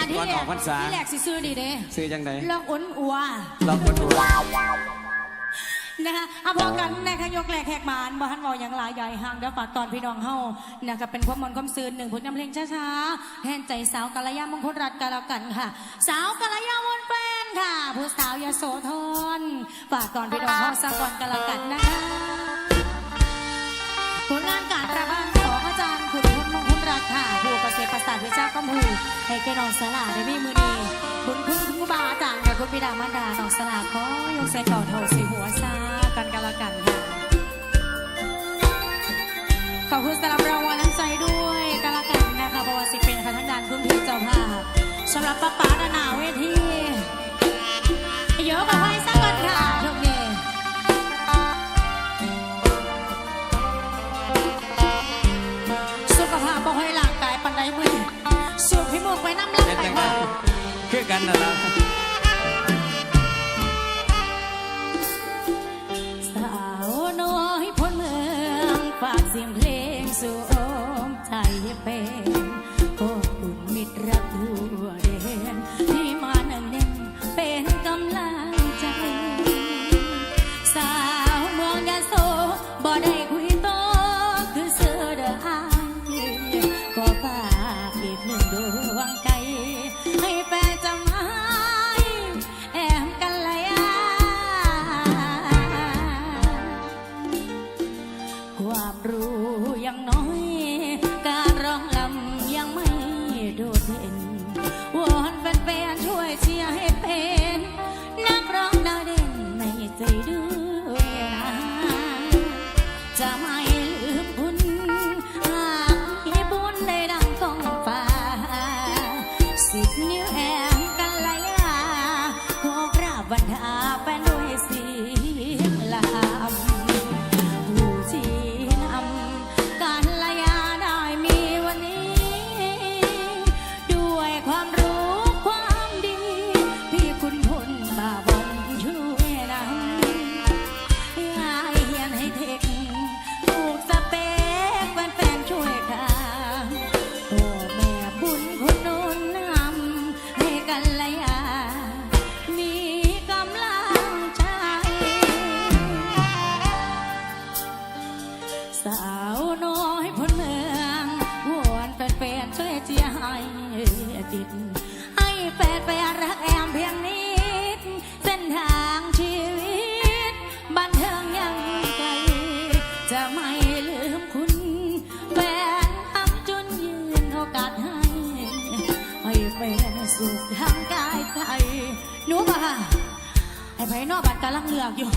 อันที่ก่อนออกพรรษาที่แรกสิซื้อดีเด้ซื้อจังไดลองอ้นอัวลองคนดูนะคะเอาพอกันนะคะยกแหลกแหกหมานบ่ทันเวออย่างหลายใหญ่ห่างเดี๋ยวฝากตอนพี่น้องเฮานะคะเป็นความมนต์ความซื่นหนึ่งผลงานเพลงช้าๆแทนใจสาวกาลยามงคลรัตน์กาลกันค่ะ สาวกาลยามนแฟนค่ะ ผู้สาวยโสธรฝากตอนพี่น้องเฮาสากอนกาลกันนะคะผลงานการประพันธ์ของอาจ เกษตรประสาทวิชาข้อมูให้แก่น้องสลาได้มีมือดีบุญคุณคุณบาอาจารย์กับคุณบิดามารดาน้องสลาขอยกใส่เก่าโถสีหัวซากันกันละกันค่ะขอบคุณสำหรับรางวัลน้ำใจด้วยกันละกันนะคะเพราะว่าสิเป็นค่ะทางด้านคุณพี่เจ้าภาพสำหรับป้าป๋าด้านหน้าเวทีเยอะมาก มือสูบพี่มูกไว้น้ำลายเป็นไปจังไดว่าคือกันนะล่ะสาวน้อยพ้นเมืองฝากเสียงเพลงสู่อ้อมใจเป็น จะไม่ลื สุขทางกายใจหนูป่ะไอ้ไผนอกบัตรกำลังเลือกอยู่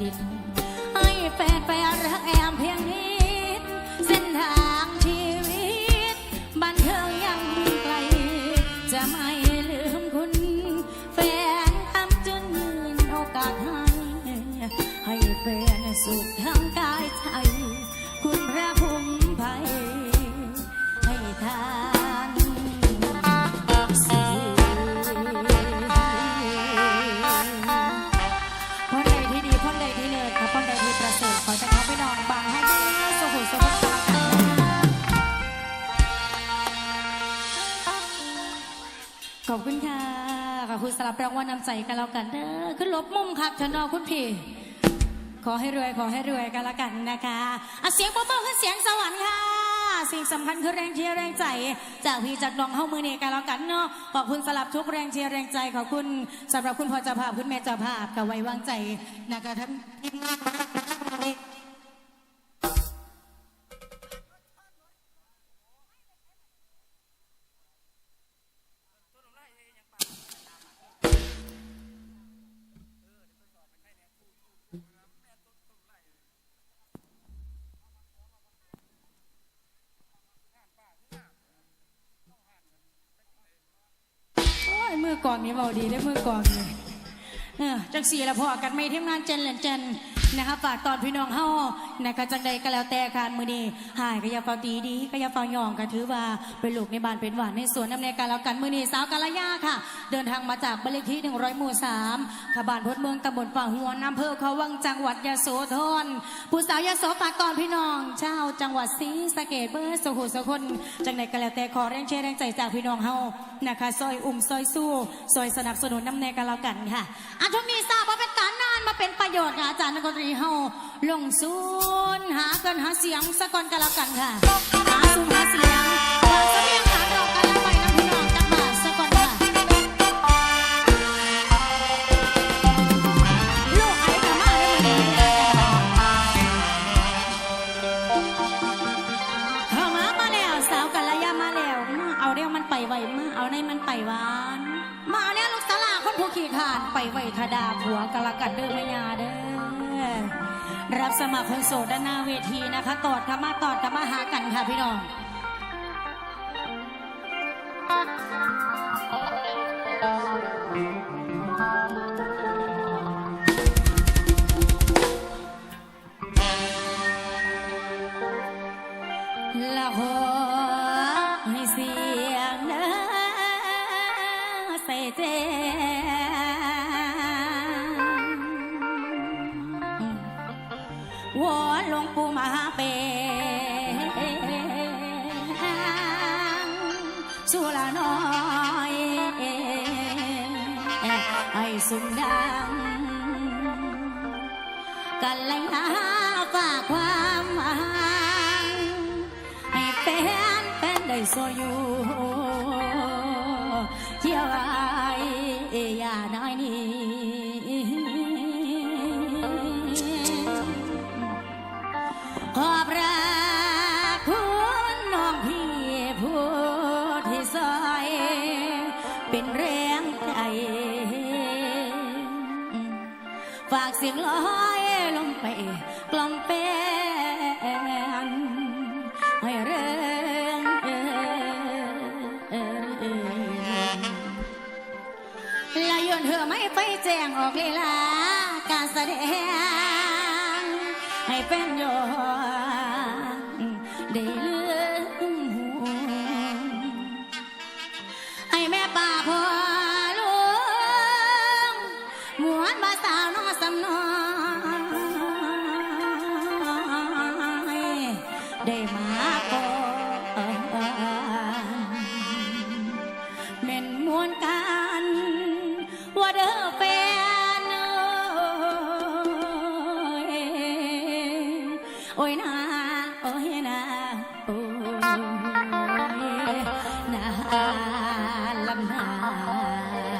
ติด ให้แฟนไปรักแอมเพียงนิด เส้นทางชีวิต บันเทิงยังไกล จะไม่ลืมคุณ แฟนทำจนยืนโอกาสให้ ให้แฟนสุขทั้งกายใจ คุณพระภูมิภัย ขอบคุณค่ะขอบคุณสำหรับรางวัลนำใจกันแล้วกันเด้อขึ้นลบมุมคักเถอะเนอคุณพี่ ขอให้รวยขอให้รวยกันละกันนะคะอะเสียงปรบมือคือเสียงสวรรค์ค่ะ สิ่งสำคัญคือแรงเชียร์แรงใจ จากพี่จากน้องเฮ้ามือเนกันแล้วกันเนาะขอบคุณสำหรับทุกแรงเชียร์แรงใจขอบคุณสำหรับคุณพ่อเจ้าภาพคุณแม่เจ้าภาพกับไว้วางใจนะคะท่าน กองนี่เบาดีได้เมือกองนี่เออจังสี่ละพอกันไม่เทีมงานเจนเลนเจน นะคะฝากตอนพี่น้องเฮานะคะจังใดก็แล้วแต่การมือนี้หายก็อย่าเฝ้าตีดีก็อย่าเฝ้ายองก็ถือว่าเป็นลูกในบ้านเป็นหวานในสวนน้ำในการแล้วกันมือนี้สาวกาลยาค่ะ เดินทางมาจากบ้านเลขที่ 100 หมู่3ขบานพดเมืองตำบลป่าหัวอำเภอเขาวังจังหวัดยโสธรผู้สาวยโสฝากตอนพี่น้องชาวจังหวัดศรีสะเกดเบอร์สุขุสคนจังใดก็แล้วแต่ขอแรงเชียร์แรงใจจากพี่น้องเฮานะคะซอยอุ่มซอยสู้ซอยสนับสนุนน้ำในกันแล้วกันค่ะอันช่วงนี้ทราบว่า เป็นกานมาเป็นประโยชน์ค่ะอาจารย์นักดนตรีเฮาลงศูนย์หากันหาเสียงสะกอนกันแล้วกันค่ะ หาซุนหาเสียงหาเสียง ไปไว้ทดาผัวกะละกัดเด้อแม่ยาเด้อรับสมัครคนโสดด้านหน้าเวทีนะคะตอดกันมาตอดกันมาหากันค่ะพี่น้องละหอ กันเลยาฝากความหวังให้แฟนแฟนได้โซอยู่ ฝากเสียงลอยลงไปกล่อมเป็นให้เรื่องเอ่ยลายนเธอไม่ไปแจ้งออกลีลาการแสดง ให้เป็นโยนได้เลืม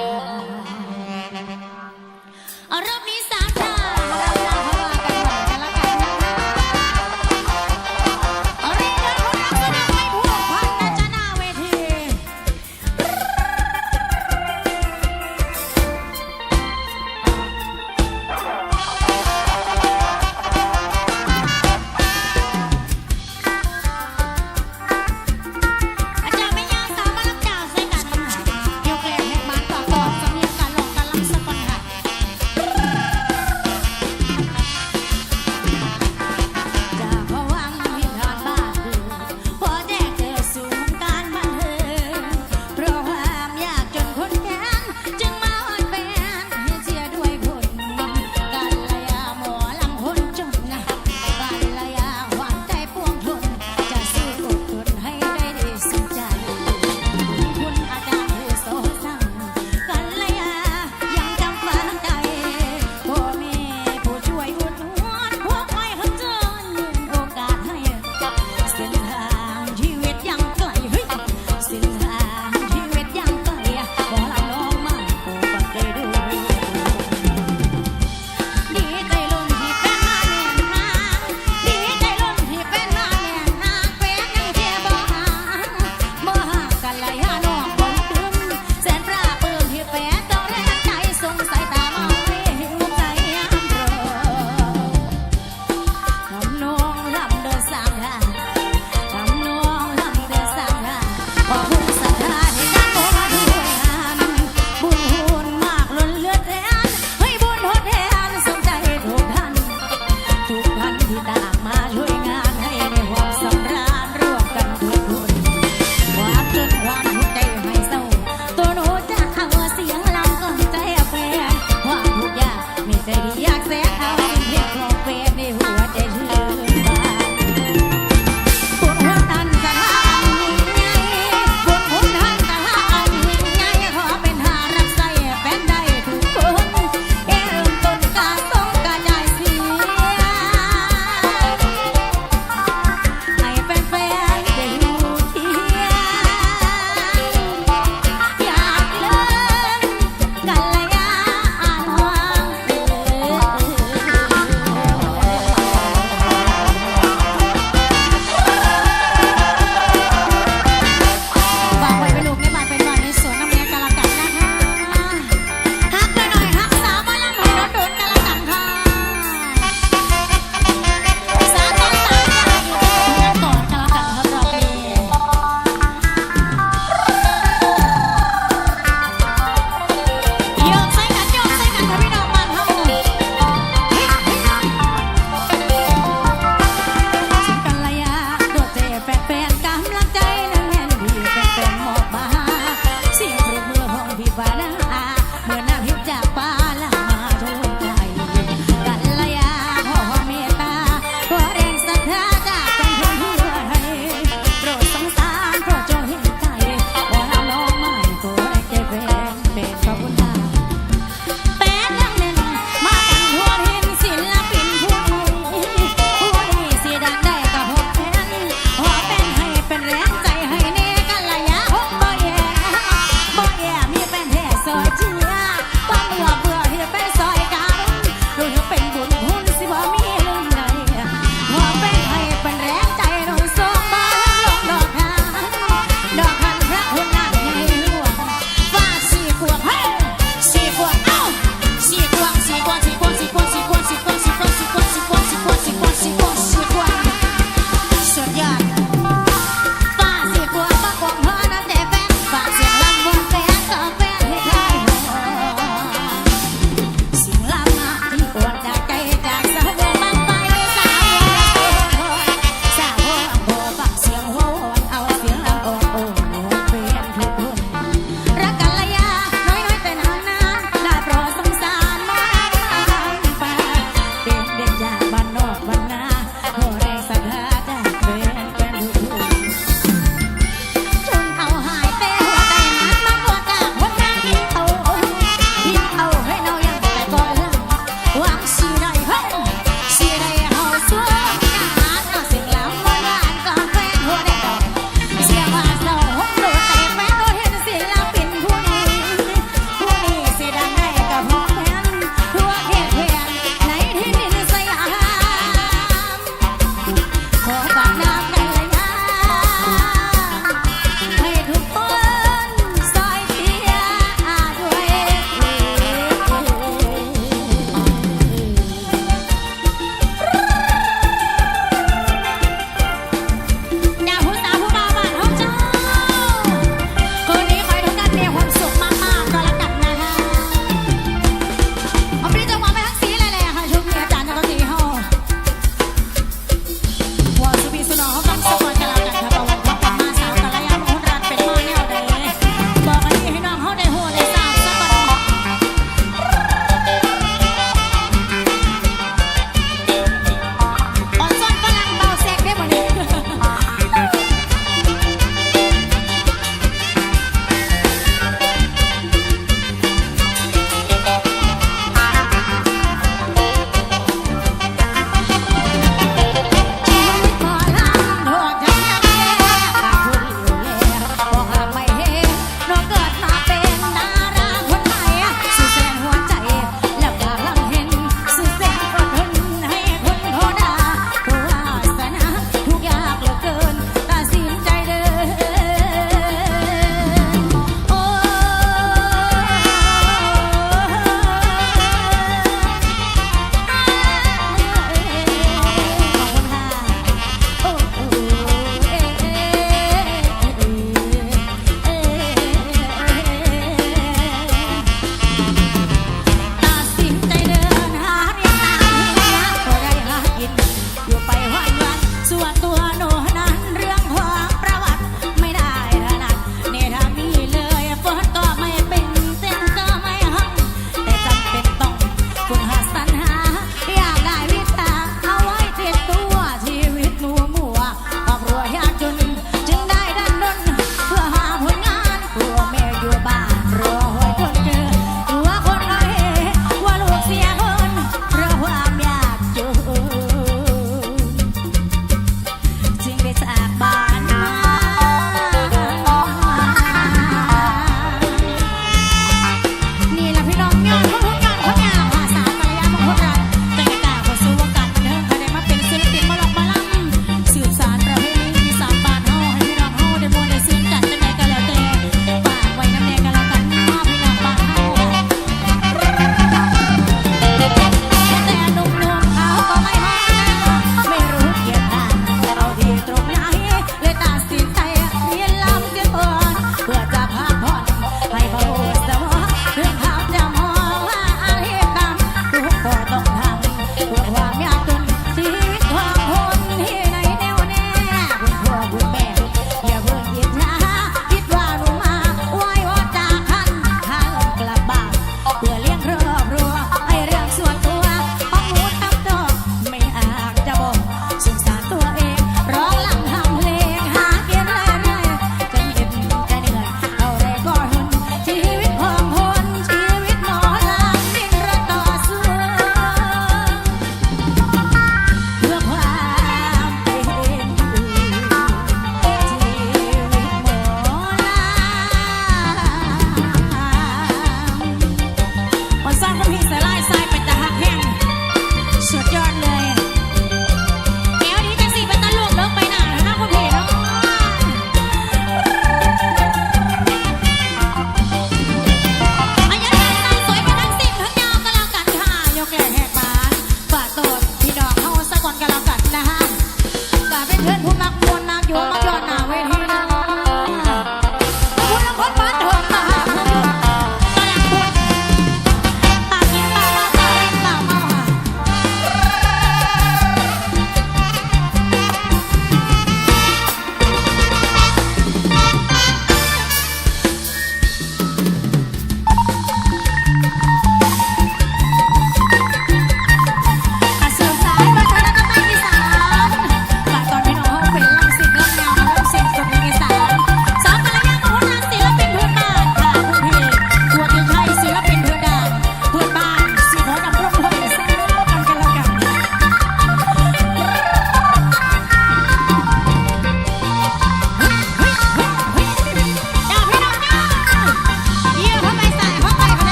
Thank you.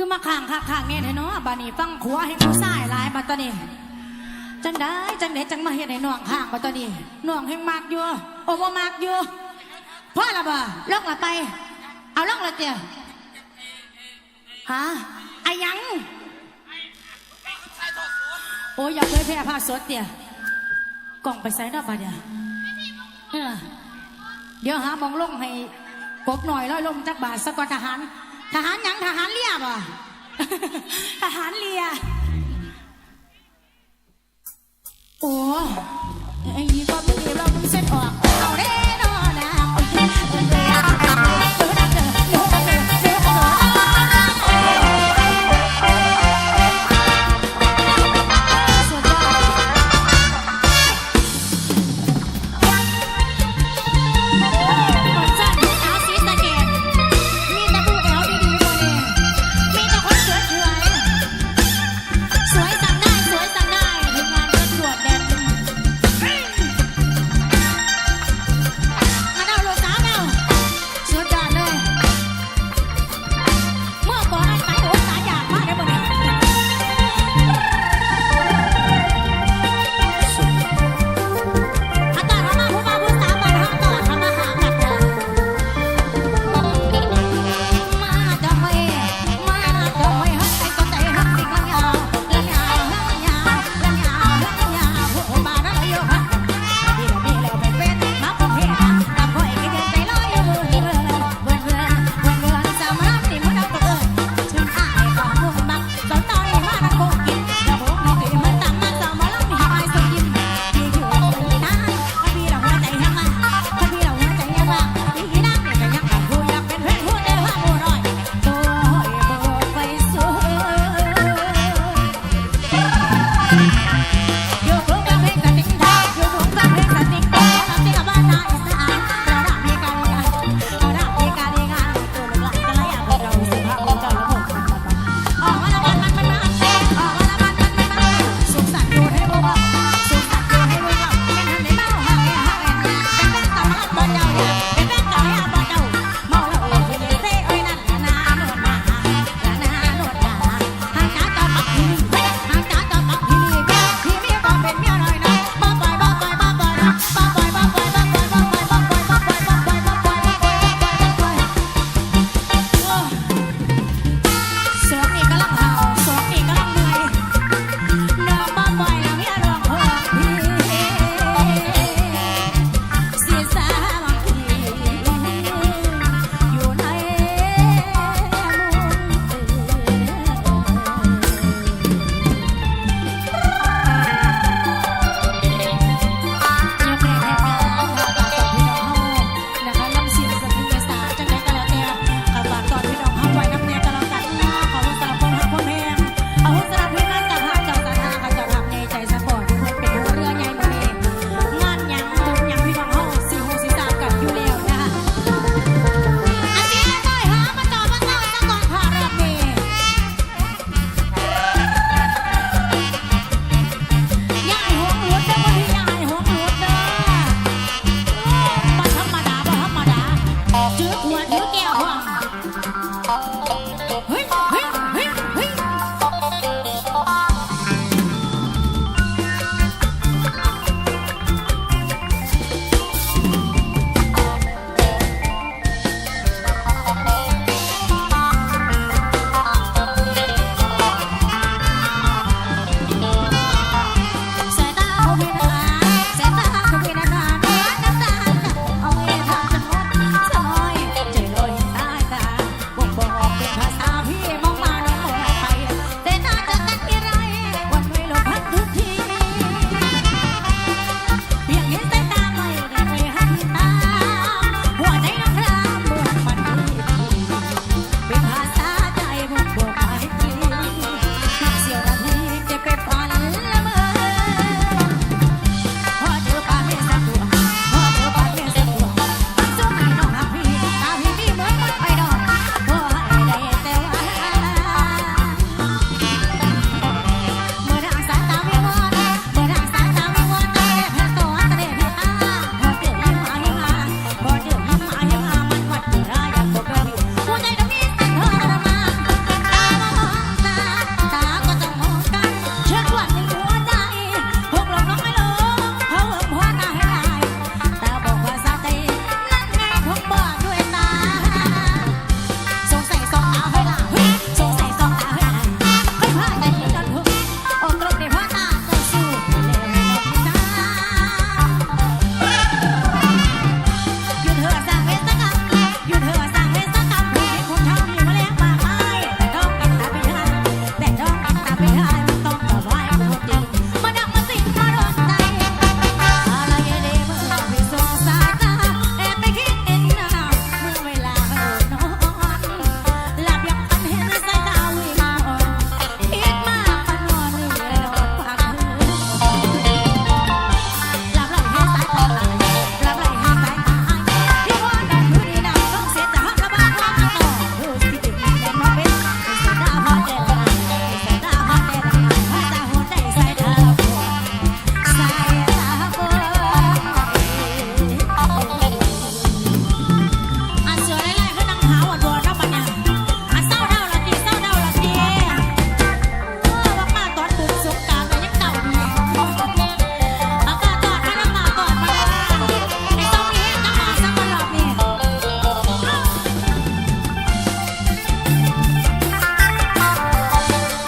คือมาข้างข้างข้างเนี่ยเนาะบานี้ฟังขัวให้ผู้ชายหลายบัดตอนนี้ จังได้จังไดจังมาเฮ็ดให้น้องข้างบัดตอนนี้น้องแห่งมากอยู่โอ้บ่มากอยู่พ่อละบ่ลอกละไป เอาลอกละเตี้ยฮะไอายังโอ้ยอย่าเผยแพร่ภาพสดเตี้ยกล่องไปใส่ดอกบัดเนี่ยเออเดี๋ยวหามองลงให้กบหน่อยร้อยลมจักบาทสกอทหาร ทหารหยังทหารเลียบ่ทหารเลีย โอ้ไอ้ยี่ก็ไม่ดีเราเพิ่งเส้นออก 아.